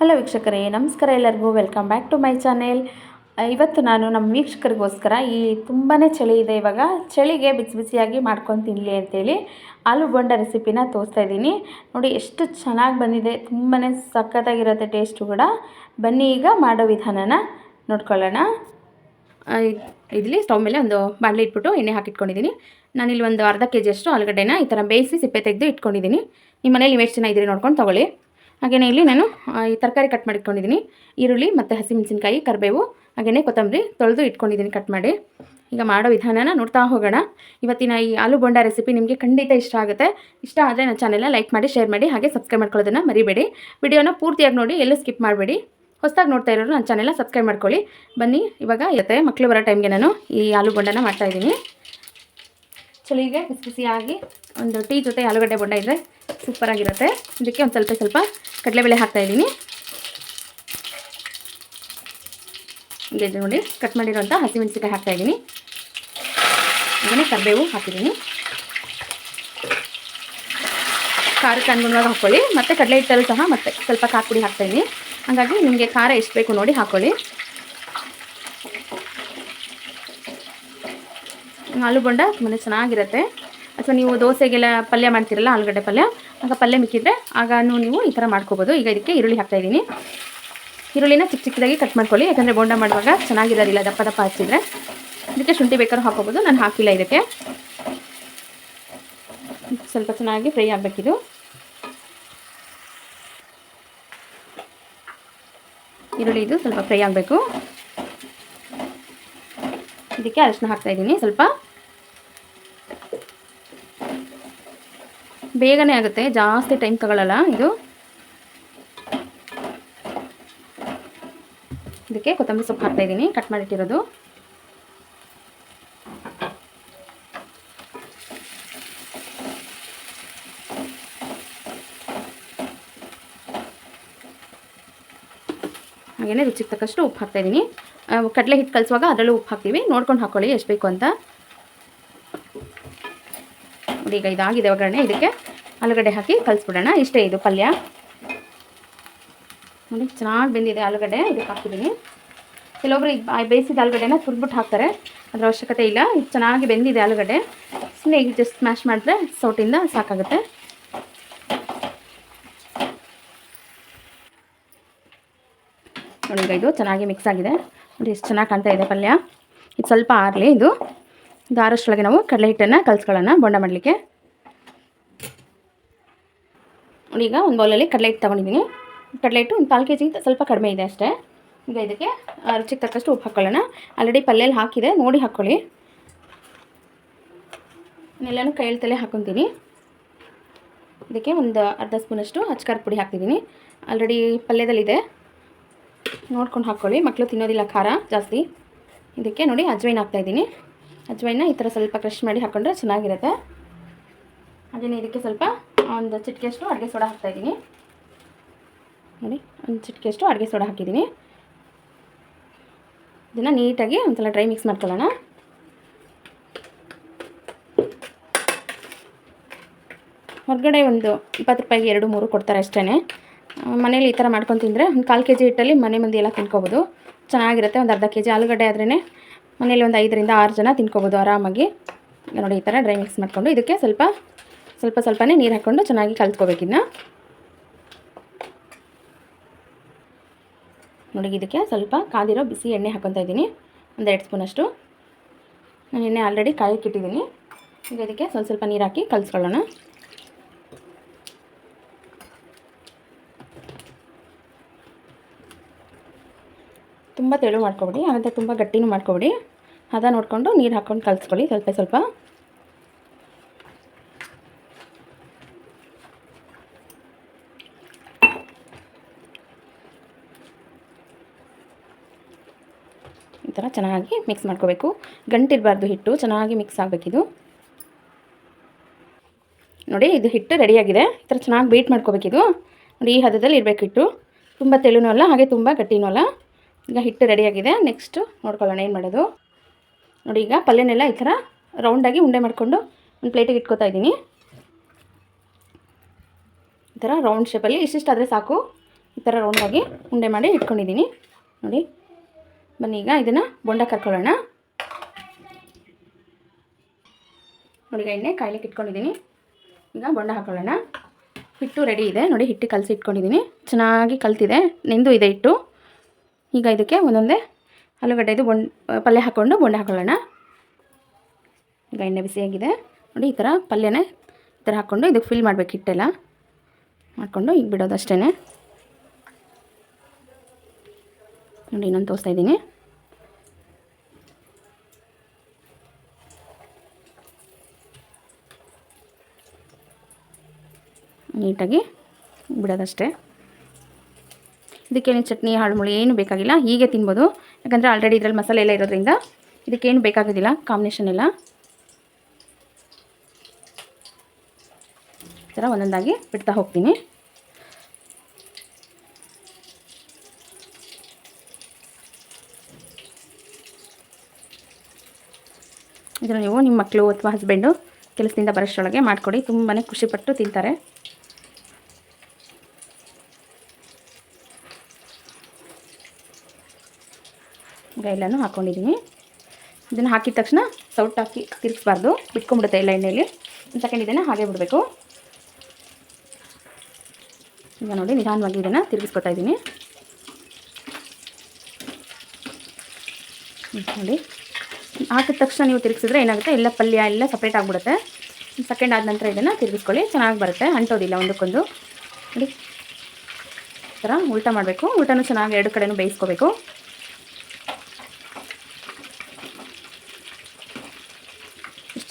Hello ವೀಕ್ಷಕರೇ, ನಮಸ್ಕಾರ ಎಲ್ಲರಿಗೂ. Welcome back to my channel ಇವತ್ತು ನಾನು ನಮ್ಮ ವೀಕ್ಷಕರಿಗೋಸ್ಕರ ಈ ತುಂಬಾ ಚಳಿ ಇದೆ. ಇವಾಗ ಚಳಿಗೆ ಬಿಸಿ ಬಿಸಿಯಾಗಿ ಮಾಡ್ಕೊಂಡು ತಿನ್ನಲಿ ಅಂತೇಳಿ ಆಲೂ ಬೋಂಡ ರೆಸಿಪಿನ ತೋರಿಸ್ತಾ ಇದ್ದೀನಿ. ನೋಡಿ, ಎಷ್ಟು ಚೆನ್ನಾಗಿ ಬಂದಿದೆ. ತುಂಬಾ ಸಖತ್ತಾಗಿರುತ್ತೆ ಟೇಸ್ಟು ಕೂಡ. ಬನ್ನಿ ಈಗ ಮಾಡೋ ವಿಧಾನನ ನೋಡ್ಕೊಳ್ಳೋಣ. ಇಲ್ಲಿ ಸ್ಟವ್ ಮೇಲೆ ಒಂದು ಬಾಣಲೆ ಇಟ್ಬಿಟ್ಟು ಎಣ್ಣೆ ಹಾಕಿಟ್ಕೊಂಡಿದ್ದೀನಿ. ನಾನಿಲ್ಲಿ ಒಂದು ಅರ್ಧ ಕೆ ಜಿಯಷ್ಟು ಆಲೂಗಡ್ಡೆನ ಈ ಥರ ಬೇಯಿಸಿ ಸಿಪ್ಪೆ ತೆಗೆದು ಇಟ್ಕೊಂಡಿದ್ದೀನಿ. ನಿಮ್ಮ ಮನೇಲಿ ನೀವು ಜನ ಇದ್ದೀರಿ ನೋಡ್ಕೊಂಡು ತೊಗೊಳ್ಳಿ. ಹಾಗೆಯೇ ಇಲ್ಲಿ ನಾನು ಈ ತರಕಾರಿ ಕಟ್ ಮಾಡಿಟ್ಕೊಂಡಿದ್ದೀನಿ ಈರುಳ್ಳಿ ಮತ್ತು ಹಸಿಮೆಣಸಿನ್ಕಾಯಿ, ಕರಿಬೇವು ಹಾಗೆಯೇ ಕೊತ್ತಂಬರಿ ತೊಳೆದು ಇಟ್ಕೊಂಡಿದ್ದೀನಿ ಕಟ್ ಮಾಡಿ. ಈಗ ಮಾಡೋ ವಿಧಾನನ ನೋಡ್ತಾ ಹೋಗೋಣ. ಇವತ್ತಿನ ಈ ಆಲೂ ಬೋಂಡ ರೆಸಿಪಿ ನಿಮಗೆ ಖಂಡಿತ ಇಷ್ಟ ಆಗುತ್ತೆ. ಇಷ್ಟ ಆದರೆ ನನ್ನ ಚಾನೆಲ್ನ ಲೈಕ್ ಮಾಡಿ ಶೇರ್ ಮಾಡಿ, ಹಾಗೆ ಸಬ್ಸ್ಕ್ರೈಬ್ ಮಾಡ್ಕೊಳ್ಳೋದನ್ನು ಮರಿಬೇಡಿ. ವಿಡಿಯೋನ ಪೂರ್ತಿಯಾಗಿ ನೋಡಿ, ಎಲ್ಲೂ ಸ್ಕಿಪ್ ಮಾಡಬೇಡಿ. ಹೊಸದಾಗಿ ನೋಡ್ತಾ ಇರೋರು ನನ್ನ ಚಾನೆಲ್ನ ಸಬ್ಸ್ಕ್ರೈಬ್ ಮಾಡ್ಕೊಳ್ಳಿ. ಬನ್ನಿ, ಇವಾಗ ಇರುತ್ತೆ ಮಕ್ಕಳು ಬರೋ ಟೈಮ್ಗೆ ನಾನು ಈ ಆಲೂ ಬೋಂಡನ ಮಾಡ್ತಾಯಿದ್ದೀನಿ ಚಳಿಗೆ ಬಿಸಿ ಬಿಸಿಯಾಗಿ ಒಂದು ಟೀ ಜೊತೆ ಆಲೂಗಡ್ಡೆ ಬೋಂಡ ಇದ್ದರೆ ಸೂಪರಾಗಿರುತ್ತೆ ಇದಕ್ಕೆ ಒಂದು ಸ್ವಲ್ಪ ಸ್ವಲ್ಪ ಕಡಲೆಬೇಳೆ ಹಾಕ್ತಾಯಿದ್ದೀನಿ ಇದೆ ನೋಡಿ ಕಟ್ ಮಾಡಿರೋಂಥ ಹಸಿಮೆಣಸಿಕಾಯಿ ಹಾಕ್ತಾಯಿದ್ದೀನಿ ಇದನ್ನೇ ಕರಿಬೇವು ಹಾಕಿದ್ದೀನಿ. ಖಾರಕ್ಕೆ ಅನುಗುಣವಾಗಿ ಹಾಕ್ಕೊಳ್ಳಿ ಮತ್ತು ಕಡಲೆ ಹಿಟ್ಟಲ್ಲೂ ಸಹ ಮತ್ತೆ ಸ್ವಲ್ಪ ಖಾರ ಪುಡಿ ಹಾಕ್ತಾಯಿದ್ದೀನಿ ಹಾಗಾಗಿ ನಿಮಗೆ ಖಾರ ಎಷ್ಟು ಬೇಕು ನೋಡಿ ಹಾಕ್ಕೊಳ್ಳಿ ಆಲೂ ಬೋಂಡ ತುಂಬಾ ಚೆನ್ನಾಗಿರುತ್ತೆ. ಅಥವಾ ನೀವು ದೋಸೆಗೆಲ್ಲ ಪಲ್ಯ ಮಾಡ್ತೀರಲ್ಲ, ಆಲೂಗಡ್ಡೆ ಪಲ್ಯ, ಆಗ ಪಲ್ಯ ಮಿಕ್ಕಿದ್ರೆ ಆಗ ನೀವು ಈ ಥರ ಮಾಡ್ಕೋಬೋದು. ಈಗ ಇದಕ್ಕೆ ಈರುಳ್ಳಿ ಹಾಕ್ತಾಯಿದ್ದೀನಿ ಈರುಳ್ಳಿನ ಚಿಕ್ಕ ಚಿಕ್ಕದಾಗಿ ಕಟ್ ಮಾಡ್ಕೊಳ್ಳಿ. ಯಾಕಂದರೆ ಬೋಂಡ ಮಾಡುವಾಗ ಚೆನ್ನಾಗಿರೋದಿಲ್ಲ, ದಪ್ಪ ದಪ್ಪ ಹಚ್ಚಿದ್ರೆ. ಇದಕ್ಕೆ ಶುಂಠಿ ಬೇಕಾದ್ರೂ ಹಾಕೋಬೋದು ನಾನು ಹಾಕಿಲ್ಲ ಇದಕ್ಕೆ. ಸ್ವಲ್ಪ ಚೆನ್ನಾಗಿ ಫ್ರೈ ಆಗಬೇಕಿದು. ಈರುಳ್ಳಿ ಇದು ಸ್ವಲ್ಪ ಫ್ರೈ ಆಗಬೇಕು. ಇದಕ್ಕೆ ಅರಿಶಿನ ಹಾಕ್ತಾಯಿದ್ದೀನಿ ಸ್ವಲ್ಪ. ಬೇಗನೆ ಆಗುತ್ತೆ, ಜಾಸ್ತಿ ಟೈಮ್ ತಗೊಳ್ಳಲ್ಲ ಇದು. ಇದಕ್ಕೆ ಕೊತ್ತಂಬರಿ ಸೊಪ್ಪು ಹಾಕ್ತಾ ಇದ್ದೀನಿ ಕಟ್ ಮಾಡಿಟ್ಟಿರೋದು. ಹಾಗೆಯೇ ರುಚಿಗೆ ತಕ್ಕಷ್ಟು ಉಪ್ಪು ಹಾಕ್ತಾ ಇದ್ದೀನಿ. ಕಡಲೆ ಹಿಟ್ಟು ಕಲಿಸುವಾಗ ಅದರಲ್ಲೂ ಉಪ್ಪು ಹಾಕ್ತೀವಿ, ನೋಡ್ಕೊಂಡು ಹಾಕ್ಕೊಳ್ಳಿ ಎಷ್ಟು ಬೇಕು ಅಂತ. ಈಗ ಇದಾಗಿದೆ ಒಗ್ಗರಣೆ. ಇದಕ್ಕೆ ಆಲೂಗಡ್ಡೆ ಹಾಕಿ ಕಲಿಸ್ಬಿಡೋಣ. ಇಷ್ಟೇ ಇದು ಪಲ್ಯ. ನೋಡಿ, ಚೆನ್ನಾಗಿ ಬೆಂದಿದೆ ಆಲೂಗಡ್ಡೆ. ಇದಕ್ಕೆ ಹಾಕಿದ್ದೀನಿ. ಕೆಲವೊಬ್ರು ಈಗ ಬೇಯಿಸಿದ ಆಲೂಗಡ್ಡೆನ ತುರ್ಬಿಟ್ಟು ಹಾಕ್ತಾರೆ. ಅದರ ಅವಶ್ಯಕತೆ ಇಲ್ಲ. ಇದು ಚೆನ್ನಾಗಿ ಬೆಂದಿದೆ ಆಲೂಗಡ್ಡೆ. ಸುಮ್ಮನೆ ಈಗ ಜಸ್ಟ್ ಸ್ಮ್ಯಾಶ್ ಮಾಡಿದ್ರೆ ಸೌಟಿಂದ ಸಾಕಾಗುತ್ತೆ. ನೋಡಿ, ಈಗ ಇದು ಚೆನ್ನಾಗಿ ಮಿಕ್ಸ್ ಆಗಿದೆ. ನೋಡಿ, ಎಷ್ಟು ಚೆನ್ನಾಗಿ ಕಾಣ್ತಾ ಇದೆ ಪಲ್ಯ. ಇದು ಸ್ವಲ್ಪ ಆರಲಿ ಇದು. ಇದು ನಾವು ಕಡಲೆ ಹಿಟ್ಟನ್ನು ಕಲಿಸ್ಕೊಳ್ಳೋಣ, ಬೊಂಡ ಮಾಡಲಿಕ್ಕೆ. ಈಗ ಒಂದು ಬೌಲಲ್ಲಿ ಕಡಲೆ ಹಿಟ್ಟು ತೊಗೊಂಡಿದ್ದೀನಿ. ಕಡಲೆ ಹಿಟ್ಟು ಒಂದು ಕಾಲು ಕೆ ಜಿಗಿಂತ ಸ್ವಲ್ಪ ಕಡಿಮೆ ಇದೆ ಅಷ್ಟೇ. ಈಗ ಇದಕ್ಕೆ ರುಚಿಗೆ ತಕ್ಕಷ್ಟು ಉಪ್ಪು ಹಾಕ್ಕೊಳ್ಳೋಣ. ಆಲ್ರೆಡಿ ಪಲ್ಯಲ್ಲಿ ಹಾಕಿದೆ, ನೋಡಿ ಹಾಕ್ಕೊಳ್ಳಿ. ಇನ್ನೆಲ್ಲನೂ ಕೈಯಲ್ಲಿ ತಲೆ ಹಾಕ್ಕೊತೀನಿ ಇದಕ್ಕೆ ಒಂದು ಅರ್ಧ ಸ್ಪೂನಷ್ಟು ಅಚ್ಕಾರ ಪುಡಿ ಹಾಕ್ತಿದ್ದೀನಿ. ಆಲ್ರೆಡಿ ಪಲ್ಯದಲ್ಲಿದೆ. ನೋಡ್ಕೊಂಡು ಹಾಕ್ಕೊಳ್ಳಿ. ಮಕ್ಕಳು ತಿನ್ನೋದಿಲ್ಲ, ಖಾರ ಜಾಸ್ತಿ. ಇದಕ್ಕೆ ನೋಡಿ, ಅಜ್ವೈನ್ ಹಾಕ್ತಾಯಿದ್ದೀನಿ ಅಜ್ವೈನ ಈ ಥರ ಸ್ವಲ್ಪ ಕ್ರಶ್ ಮಾಡಿ ಹಾಕ್ಕೊಂಡ್ರೆ ಚೆನ್ನಾಗಿರುತ್ತೆ. ಹಾಗೆಯೇ ಇದಕ್ಕೆ ಸ್ವಲ್ಪ ಒಂದು ಚಿಟಿಕೆಯಷ್ಟು ಅಡುಗೆ ಸೋಡಾ ಹಾಕ್ತಾಯಿದ್ದೀನಿ ನೋಡಿ, ಒಂದು ಚಿಟಿಕೆಯಷ್ಟು ಅಡುಗೆ ಸೋಡಾ ಹಾಕಿದ್ದೀನಿ. ಇದನ್ನು ನೀಟಾಗಿ ಒಂದ್ಸಲ ಡ್ರೈ ಮಿಕ್ಸ್ ಮಾಡ್ಕೊಳ್ಳೋಣ. ಹೊರಗಡೆ ಒಂದು ಇಪ್ಪತ್ತು ರೂಪಾಯಿಗೆ ಎರಡು ಮೂರು ಕೊಡ್ತಾರೆ ಅಷ್ಟೇ ಮನೇಲಿ ಈ ಥರ ಮಾಡ್ಕೊಂಡು ತಿಂದರೆ ಒಂದು ಕಾಲು ಕೆ ಜಿ ಹಿಟ್ಟಲ್ಲಿ ಮನೆ ಮಂದಿ ಎಲ್ಲ ತಿನ್ಕೋಬೋದು ಚೆನ್ನಾಗಿರುತ್ತೆ, ಒಂದು ಅರ್ಧ ಕೆ ಜಿ ಆಲೂಗಡ್ಡೆ ಆದ್ರೇ ಮನೇಲಿ ಒಂದು ಐದರಿಂದ ಆರು ಜನ ತಿನ್ಕೋಬೋದು ಆರಾಮಾಗಿ. ನೋಡಿ, ಈ ಥರ ಡ್ರೈ ಮಿಕ್ಸ್ ಮಾಡಿಕೊಂಡು ಇದಕ್ಕೆ ಸ್ವಲ್ಪ ಸ್ವಲ್ಪ ಸ್ವಲ್ಪನೇ ನೀರು ಹಾಕ್ಕೊಂಡು ಚೆನ್ನಾಗಿ ಕಲ್ತ್ಕೋಬೇಕಿನ್ನ ನೋಡಿ, ಇದಕ್ಕೆ ಸ್ವಲ್ಪ ಕಾದಿರೋ ಬಿಸಿ ಎಣ್ಣೆ ಹಾಕೊತಾ ಇದ್ದೀನಿ. ಒಂದು ಎರಡು ಸ್ಪೂನಷ್ಟು ನಾನು ಎಣ್ಣೆ ಆಲ್ರೆಡಿ ಕಾಯಕ್ಕಿಟ್ಟಿದ್ದೀನಿ ಈಗ ಇದಕ್ಕೆ ಸ್ವಲ್ಪ ಸ್ವಲ್ಪ ನೀರು ಹಾಕಿ ಕಲಿಸ್ಕೊಳ್ಳೋಣ. ತುಂಬ ತೆಳು ಮಾಡ್ಕೊಬಿಡಿ, ಆನಂತರ ತುಂಬ ಗಟ್ಟಿನೂ ಮಾಡ್ಕೊಬಿಡಿ. ಹದ ನೋಡಿಕೊಂಡು ನೀರು ಹಾಕ್ಕೊಂಡು ಕಲಿಸ್ಕೊಳ್ಳಿ. ಸ್ವಲ್ಪ ಸ್ವಲ್ಪ. ಈ ಥರ ಚೆನ್ನಾಗಿ ಮಿಕ್ಸ್ ಮಾಡ್ಕೋಬೇಕು. ಗಂಟಿರಬಾರ್ದು ಹಿಟ್ಟು, ಚೆನ್ನಾಗಿ ಮಿಕ್ಸ್ ಆಗಬೇಕಿದು ನೋಡಿ, ಇದು ಹಿಟ್ಟು ರೆಡಿಯಾಗಿದೆ ಈ ಥರ ಚೆನ್ನಾಗಿ ಬೀಟ್ ಮಾಡ್ಕೋಬೇಕಿದು ನೋಡಿ, ಈ ಹದದಲ್ಲಿ ಇರಬೇಕು ಹಿಟ್ಟು. ತುಂಬ ತೆಳುನೂ ಅಲ್ಲ, ಹಾಗೆ ತುಂಬ ಗಟ್ಟಿನೂ ಅಲ್ಲ. ಈಗ ಹಿಟ್ಟು ರೆಡಿಯಾಗಿದೆ ನೆಕ್ಸ್ಟು ನೋಡ್ಕೊಳ್ಳೋಣ, ಏನು ಮಾಡೋದು? ನೋಡಿ, ಈಗ ಪಲ್ಯನೆಲ್ಲ ಈ ಥರ ರೌಂಡಾಗಿ ಉಂಡೆ ಮಾಡಿಕೊಂಡು ಒಂದು ಪ್ಲೇಟಿಗೆ ಇಟ್ಕೋತಾ ಇದ್ದೀನಿ. ಈ ಥರ ರೌಂಡ್ ಶೇಪಲ್ಲಿ ಇಷ್ಟಿಷ್ಟಾದರೆ ಸಾಕು. ಈ ಥರ ರೌಂಡಾಗಿ ಉಂಡೆ ಮಾಡಿ ಇಟ್ಕೊಂಡಿದ್ದೀನಿ. ನೋಡಿ, ಬನ್ನಿ, ಈಗ ಇದನ್ನು ಬೊಂಡ ಕರ್ಕೊಳ್ಳೋಣ. ನೋಡಿ, ಈಗ ಎಣ್ಣೆ ಕಾಯ್ಲಿಕ್ಕೆ ಇಟ್ಕೊಂಡಿದ್ದೀನಿ. ಈಗ ಬೊಂಡ ಹಾಕೊಳ್ಳೋಣ. ಹಿಟ್ಟು ರೆಡಿ ಇದೆ. ನೋಡಿ ಹಿಟ್ಟು ಕಲಸಿ ಇಟ್ಕೊಂಡಿದ್ದೀನಿ. ಚೆನ್ನಾಗಿ ಕಲ್ತಿದೆ. ನೆಂದು ಇದೆ ಹಿಟ್ಟು. ಈಗ ಇದಕ್ಕೆ ಒಂದೊಂದೇ ಆಲೂಗಡ್ಡೆದು ಬೊಂಡ್ ಪಲ್ಯ ಹಾಕ್ಕೊಂಡು ಬೊಂಡೆ ಹಾಕೊಳ್ಳೋಣ. ಈಗ ಎಣ್ಣೆ ಬಿಸಿಯಾಗಿದೆ ನೋಡಿ, ಈ ಥರ ಪಲ್ಯನೇ ಈ ಥರ ಹಾಕ್ಕೊಂಡು ಇದಕ್ಕೆ ಫಿಲ್ ಮಾಡಬೇಕು ಹಿಟ್ಟೆಲ್ಲ. ಮಾಡಿಕೊಂಡು ಈಗ ಬಿಡೋದು ಅಷ್ಟೇ ನೋಡಿ, ಇನ್ನೊಂದು ತೋರಿಸ್ತಾ ಇದ್ದೀನಿ. ನೀಟಾಗಿ ಬಿಡೋದಷ್ಟೇ. ಇದಕ್ಕೇನು ಚಟ್ನಿ ಹಾಳುಮುಳಿ ಏನು ಬೇಕಾಗಿಲ್ಲ. ಹೀಗೆ ತಿನ್ಬೋದು. ಯಾಕಂದರೆ ಆಲ್ರೆಡಿ ಇದರಲ್ಲಿ ಮಸಾಲೆ ಎಲ್ಲ ಇರೋದ್ರಿಂದ ಇದಕ್ಕೇನು ಬೇಕಾಗೋದಿಲ್ಲ ಕಾಂಬಿನೇಷನ್ ಎಲ್ಲ. ಈ ಥರ ಒಂದೊಂದಾಗಿ ಬಿಡ್ತಾ ಹೋಗ್ತೀನಿ. ಇದನ್ನು ನೀವು ನಿಮ್ಮ ಮಕ್ಕಳು ಅಥವಾ ಹಸ್ಬೆಂಡು ಕೆಲಸದಿಂದ ಬರೋಷ್ಟರೊಳಗೆ ಮಾಡಿಕೊಡಿ ತುಂಬಾ ಖುಷಿಪಟ್ಟು ತಿಂತಾರೆ. ಎಲ್ಲನೂ ಹಾಕ್ಕೊಂಡಿದ್ದೀನಿ ಇದನ್ನು ಹಾಕಿದ ತಕ್ಷಣ ಸೌಟ್ ಹಾಕಿ ತಿರ್ಗಿಸ್ಬಾರ್ದು. ಬಿಟ್ಕೊಂಡ್ಬಿಡುತ್ತೆ ಎಲ್ಲ ಎಣ್ಣೆಯಲ್ಲಿ ಒಂದು ಸೆಕೆಂಡ್ ಇದನ್ನು ಹಾಗೆ ಬಿಡಬೇಕು. ಈಗ ನೋಡಿ ನಿಧಾನವಾಗಿ ಇದನ್ನು ತಿರುಗಿಸ್ಕೊತಾ ಇದ್ದೀನಿ. ನೋಡಿ. ಹಾಕಿದ ತಕ್ಷಣ ನೀವು ತಿರುಗಿಸಿದ್ರೆ ಏನಾಗುತ್ತೆ? ಎಲ್ಲ ಪಲ್ಯ ಎಲ್ಲ ಸಪ್ರೇಟ್ ಆಗಿಬಿಡುತ್ತೆ. ಸೆಕೆಂಡ್ ಆದ ನಂತರ ಇದನ್ನು ತಿರುಗಿಸ್ಕೊಳ್ಳಿ. ಚೆನ್ನಾಗಿ ಬರುತ್ತೆ. ಅಂಟೋದಿಲ್ಲ ಒಂದಕ್ಕೊಂದು. ನೋಡಿ. ಈ ಥರ ಉಲ್ಟಾ ಮಾಡಬೇಕು. ಉಲ್ಟಾನು ಚೆನ್ನಾಗಿ ಎರಡು ಕಡೆನೂ ಬೇಯಿಸ್ಕೋಬೇಕು.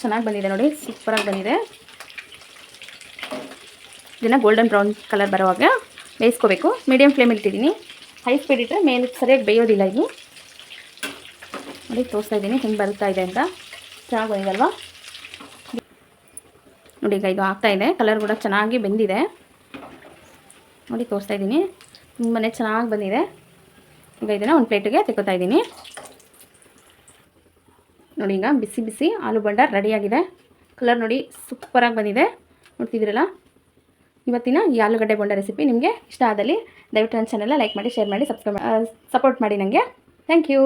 ಎಷ್ಟು ಚೆನ್ನಾಗಿ ಬಂದಿದೆ ನೋಡಿ ಸೂಪರಾಗಿ ಬಂದಿದೆ. ಇದನ್ನು ಗೋಲ್ಡನ್ ಬ್ರೌನ್ ಕಲರ್ ಬರೋವಾಗ ಬೇಯಿಸ್ಕೋಬೇಕು. ಮೀಡಿಯಮ್ ಫ್ಲೇಮ್ ಇಟ್ಟಿದ್ದೀನಿ. ಹೈ ಸ್ಪೀಡ್ ಇಟ್ಟರೆ ಮೇಲೆ ಸರಿಯಾಗಿ ಬೇಯೋದಿಲ್ಲ ಇದು. ನೋಡಿ, ತೋರಿಸ್ತಾ ಇದ್ದೀನಿ, ಹೆಂಗೆ ಬರುತ್ತಾ ಇದೆ ಅಂತ. ಚೆನ್ನಾಗಿ ಬಂದಿದಲ್ವಾ? ನೋಡಿ, ಈಗ ಇದು ಆಗ್ತಾ ಇದೆ. ಕಲರ್ ಕೂಡ ಚೆನ್ನಾಗಿ ಬೆಂದಿದೆ. ನೋಡಿ, ತೋರಿಸ್ತಾ ಇದ್ದೀನಿ. ತುಂಬಾ ಚೆನ್ನಾಗಿ ಬಂದಿದೆ. ಈಗ ಇದನ್ನು ಒಂದು ಪ್ಲೇಟಿಗೆ ತೆಕ್ಕೋತಾ ಇದ್ದೀನಿ. ನೋಡಿ ಈಗ ಬಿಸಿ ಬಿಸಿ ಆಲೂ ಬಂಡ ರೆಡಿಯಾಗಿದೆ ಕಲರ್ ನೋಡಿ ಸೂಪರಾಗಿ ಬಂದಿದೆ. ನೋಡ್ತಿದ್ದೀರಲ್ಲ? ಇವತ್ತಿನ ಈ ಆಲೂಗಡ್ಡೆ ಬೊಂಡ ರೆಸಿಪಿ ನಿಮಗೆ ಇಷ್ಟ ಆದಲ್ಲಿ ದಯವಿಟ್ಟು ನನ್ನ ಚಾನೆಲ್ನ ಲೈಕ್ ಮಾಡಿ ಶೇರ್ ಮಾಡಿ ಸಬ್ಸ್ಕ್ರೈಬ್ ಸಪೋರ್ಟ್ ಮಾಡಿ ನನಗೆ ಥ್ಯಾಂಕ್ ಯು